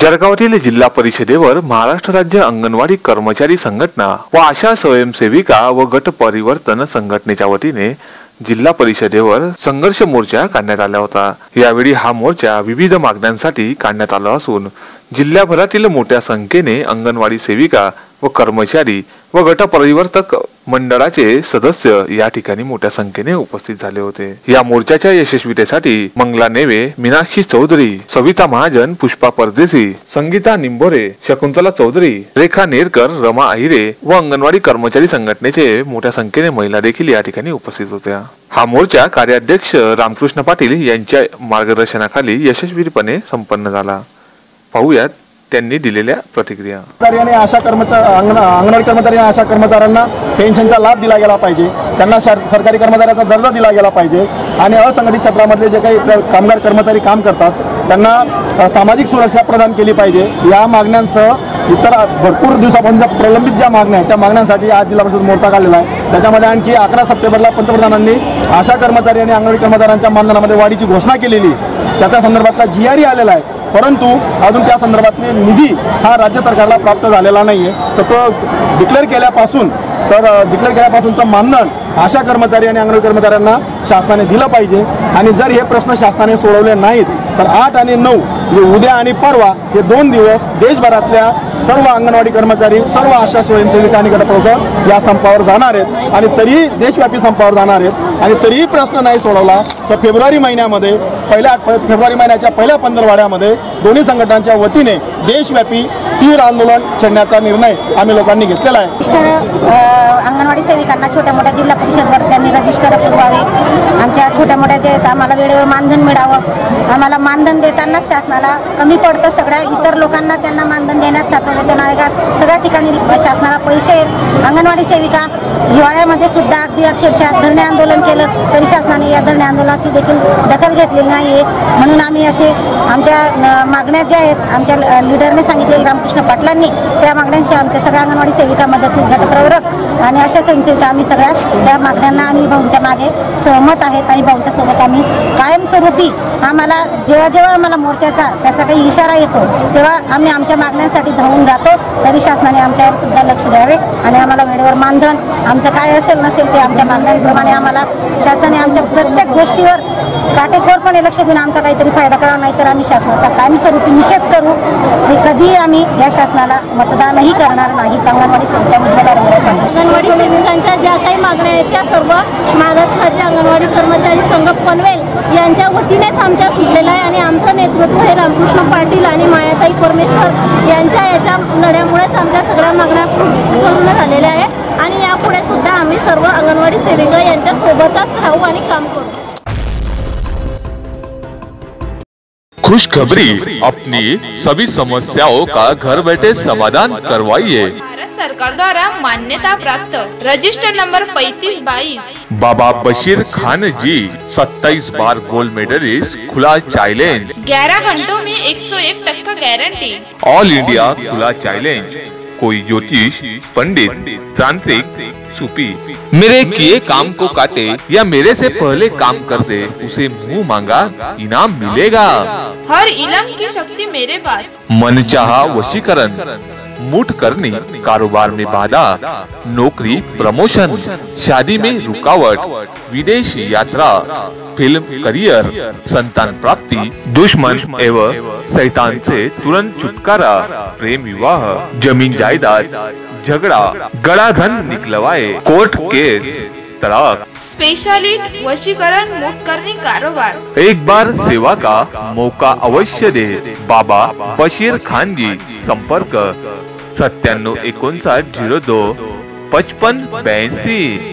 जळगावातील जिल्हा परिषदेवर महाराष्ट्र राज्य अंगणवाडी कर्मचारी संघटना व आशा स्वयंसेविका व गट परिवर्तन संघटनेच्या वतीने जिल्हा परिषदेवर संघर्ष मोर्चा काढण्यात आला होता. यावेळी हा मोर्चा विविध मागण्यांसाठी काढण्यात आला असून जिल्ह्याभरातील मोठ्या संख्येने अंगणवाडी सेविका व कर्मचारी व गट परिवर्तक मंडळाचे सदस्य या ठिकाणी मोठ्या संख्येने उपस्थित झाले होते. या मोर्चाच्या यशस्वीतेसाठी मंगला नेवे मीनाक्षी चौधरी सविता महाजन पुष्पा परदेशी संगीता निंबोरे शकुंतला चौधरी रेखा नेरकर रमा अहिरे व अंगणवाडी कर्मचारी संघटनेचे मोठ्या संख्येने महिला देखील या ठिकाणी उपस्थित होत्या. हा मोर्चा कार्याध्यक्ष रामकृष्ण पाटील यांच्या मार्गदर्शनाखाली यशस्वीपणे संपन्न झाला. पाहूयात त्यांनी दिलेल्या प्रतिक्रिया. कर्मचारी आणि आशा कर्मचारी अंगण अंगणवाडी कर्मचारी आणि आशा कर्मचाऱ्यांना पेन्शनचा लाभ दिला गेला पाहिजे. त्यांना सर सरकारी कर्मचाऱ्याचा दर्जा दिला गेला पाहिजे. आणि असंघटित क्षेत्रामधले जे काही कामगार कर्मचारी काम करतात त्यांना सामाजिक सुरक्षा प्रदान केली पाहिजे. या मागण्यांसह इतर भरपूर दिवसापासून ज्या प्रलंबित ज्या मागण्या आहेत त्या मागण्यांसाठी आज जिल्हा परिषद मोर्चा काढलेला आहे. त्याच्यामध्ये आणखी अकरा सप्टेंबरला पंतप्रधानांनी आशा कर्मचारी आणि अंगणवाडी कर्मचाऱ्यांच्या मानधनामध्ये वाढीची घोषणा केलेली. त्याच्या संदर्भातला जी आर आलेला आहे. परंतु अजून त्या संदर्भातले निधी हा राज्य सरकारला प्राप्त झालेला नाही आहे तर तो डिक्लेअर केल्यापासून तर डिक्लेअर केल्यापासूनचं मानधन आशा कर्मचारी आणि अंगणवाडी कर्मचाऱ्यांना शासनाने दिलं पाहिजे. आणि जर हे प्रश्न शासनाने सोडवले नाहीत तर आठ आणि नऊ म्हणजे उद्या आणि परवा हे दोन दिवस देशभरातल्या सर्व अंगणवाडी कर्मचारी सर्व आशा स्वयंसेविका आणि गटप्रवर्तक या संपावर जाणार आहेत. आणि तरीही देशव्यापी संपावर जाणार आहेत. आणि तरीही प्रश्न नाही सोडवला तर फेब्रुवारी महिन्यामध्ये पहिल्या फेब्रुवारी महिन्याच्या पहिल्या पंधरवाड्यामध्ये दोन्ही संघटनांच्या वतीने देशव्यापी तीव्र आंदोलन छेडण्याचा निर्णय आम्ही लोकांनी घेतलेला आहे. रजिस्टर अंगणवाडी सेविकांना छोट्या मोठ्या जिल्हा परिषदवर त्यांनी रजिस्टर पुरवावे. आमच्या छोट्या मोठ्या जे आहेत आम्हाला वेळेवर मानधन मिळावं. आम्हाला मानधन देताना शासनाला कमी पडतं सगळ्या इतर लोकांना त्यांना मानधन देण्यात सातववेतन आयोगात सगळ्या ठिकाणी शासनाला पैसे आहेत. अंगणवाडी सेविका हिवाळ्यामध्ये सुद्धा अगदी अक्षरशः धरणे आंदोलन केलं तरी शासनाने या धरणे आंदोलनाची देखील दखल घेतलेली नाही आहे म्हणून आम्ही असे आमच्या मागण्या ज्या आहेत आमच्या ल- लिडरने सांगितले रामकृष्ण पाटलांनी त्या मागण्यांशी आमच्या सगळ्या अंगणवाडी सेविका मदतीस गटप्रवरक आणि अशा स्वयंसेविका आम्ही सगळ्या त्या मागण्यांना आम्ही भाऊंच्या मागे सहमत आहेत आणि भाऊंच्या सोबत आम्ही कायमस्वरूपी आम्हाला जेव्हा जेव्हा आम्हाला मोर्चाचा त्याचा काही इशारा येतो तेव्हा आम्ही आमच्या मागण्यांसाठी धावून जातो तरी शासनाने आमच्यावर सुद्धा लक्ष द्यावे आणि आम्हाला वेळेवर मानधन आमचं काय असेल नसेल ते आमच्या मागण्यांप्रमाणे आम्हाला शासनाने आमच्या प्रत्येक गोष्टीवर काटेकोरपणे लक्ष देऊन आमचा काहीतरी फायदा करा नाही तर आम्ही शासनाचा कायमस्वरूपी निषेध करू. की कधीही आम्ही या शासनाला मतदानही करणार नाही अंगणवाडी सेविका उज्ज्वला अंगणवाडी सेविकांच्या ज्या काही मागण्या आहेत त्या सर्व महाराष्ट्र राज्य अंगणवाडी कर्मचारी संघ पनवेल यांच्या वतीनेच आमच्या सुटलेला आहे. आणि आमचं नेतृत्व हे रामकृष्ण पाटील आणि मायाताई परमेश्वर यांच्या याच्या लढ्यामुळेच आमच्या सगळ्या मागण्या पूर्ण झालेल्या आहे आणि यापुढे सुद्धा आम्ही सर्व अंगणवाडी सेविका यांच्या सोबतच राहू आणि काम करू. खुशखबरी अपनी सभी समस्याओं का घर बैठे समाधान करवाइए। भारत सरकार द्वारा मान्यता प्राप्त रजिस्टर नंबर पैतीस बाईस। बाबा बशीर खान जी 27 बार गोल्ड मेडलिस्ट खुला चैलेंज ग्यारह घंटों में 101 टक्का गारंटी ऑल इंडिया खुला चैलेंज कोई ज्योतिष पंडित तांत्रिक सुपी मेरे किए काम को काटे या मेरे से पहले काम कर दे उसे मुँह मांगा इनाम मिलेगा। हर इलम की शक्ति मेरे पास। मन चाह वशीकरण। मुठ करनी कारोबार में बाधा नौकरी, प्रमोशन, शादी में रुकावट, विदेश यात्रा फ़िल्म करियर संतान प्राप्ति, दुश्मन एवं शैतान से तुरंत छुटकारा, प्रेम विवाह, ज़मीन जायदाद, झगड़ा गड़ा धन निकलवाए, कोर्ट केस तलाक। स्पेशलिस्ट वशीकरण मुठ करने कारोबार एक बार सेवा का मौका अवश्य दे। बाबा बशीर खान जी संपर्क। सत्त्याण्णव एकोणसाठ झिरो दो पचपन ब्याऐंशी।